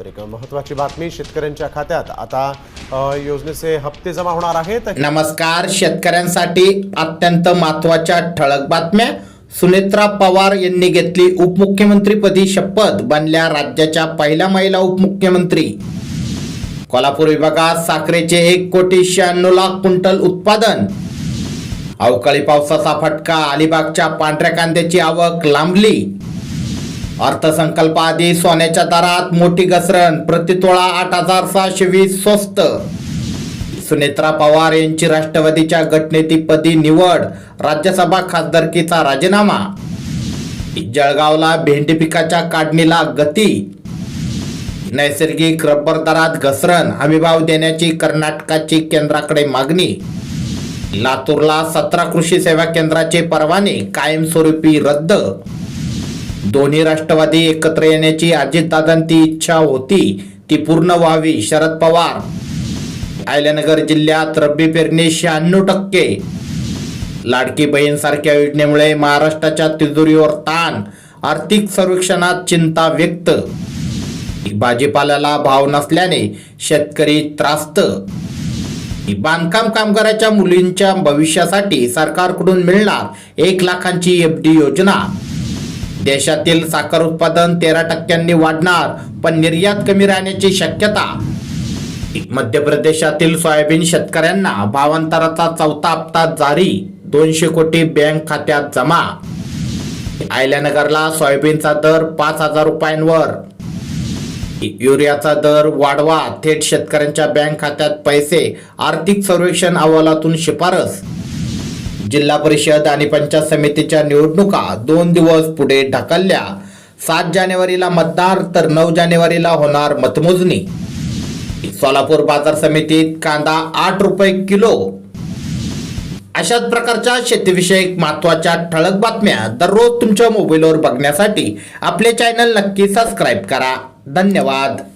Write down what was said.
तर एक महत्वाची बातमी शेतकऱ्यांच्या खात्यात. आता योजनेचे हप्ते जमा होणार आहेत. नमस्कार शेतकऱ्यांसाठी अत्यंत महत्त्वाच्या ठळक बातम्या. सुनेत्रा पवार यांनी घेतली उपमुख्यमंत्रीपदी शपथ बनल्या राज्याच्या पहिल्या महिला उपमुख्यमंत्री. कोल्हापूर विभागात साखरेचे एक कोटी शहाण्णव लाख क्विंटल उत्पादन. अवकाळी पावसाचा फटका अलिबागच्या पांढऱ्या कांद्याची आवक लांबली. अर्थसंकल्पाआधी सोन्याच्या दरात मोठी घसरण प्रतितोळा आठ हजार सहाशे वीस स्वस्त. सुनेत्रा पवार यांची राष्ट्रवादीच्या गटनेतेपदी निवड राज्यसभा खासदारकीचा राजीनामा. जळगावला भेंडी पिकाच्या काढणीला गती. नैसर्गिक रब्बर दरात घसरण हमीभाव देण्याची कर्नाटकाची केंद्राकडे मागणी. लातूरला सतरा कृषी सेवा केंद्राचे परवाने कायमस्वरूपी रद्द. दोन्ही राष्ट्रवादी एकत्र येण्याची अजितदादांची इच्छा होती ती पूर्ण व्हावी. शरद पवार आयल्यानगर जिल्ह्यात रब्बी पेरणी शहाण्णव टक्के. लाडकी बहीण सारख्या योजनेमुळे महाराष्ट्राच्या तिजोरीवर ताण आर्थिक सर्वेक्षणात चिंता व्यक्त. भाजीपाल्याला भाव नसल्याने शेतकरी त्रास्त. बांधकाम कामगाराच्या मुलींच्या भविष्यासाठी सरकारकडून मिळणार एक लाखांची एफडी योजना. देशातील साखर उत्पादन तेरा टक्क्यांनी वाढणार पण निर्यात कमी राहण्याची शक्यता. मध्य प्रदेशातील सोयाबीन शेतकऱ्यांना भावांतराचा चौथा हप्ता जारी दोनशे कोटी बँक खात्यात जमा. आयल्यानगरला सोयाबीनचा दर पाच हजार रुपयांवर. युरियाचा दर वाढवा थेट शेतकऱ्यांच्या बँक खात्यात पैसे आर्थिक सर्वेक्षण अहवालातून शिफारस. जिल्हा परिषद आणि पंचायत समितीच्या निवडणुका दोन दिवस पुढे ढकलल्या. सात जानेवारीला मतदार तर नऊ जानेवारीला होणार मतमोजणी. सोलापूर बाजार समितीत कांदा आठ रुपये किलो. अशाच प्रकारच्या शेतीविषयक महत्त्वाच्या ठळक बातम्या दररोज तुमच्या मोबाईलवर बघण्यासाठी आपले चॅनल नक्की सबस्क्राईब करा. धन्यवाद.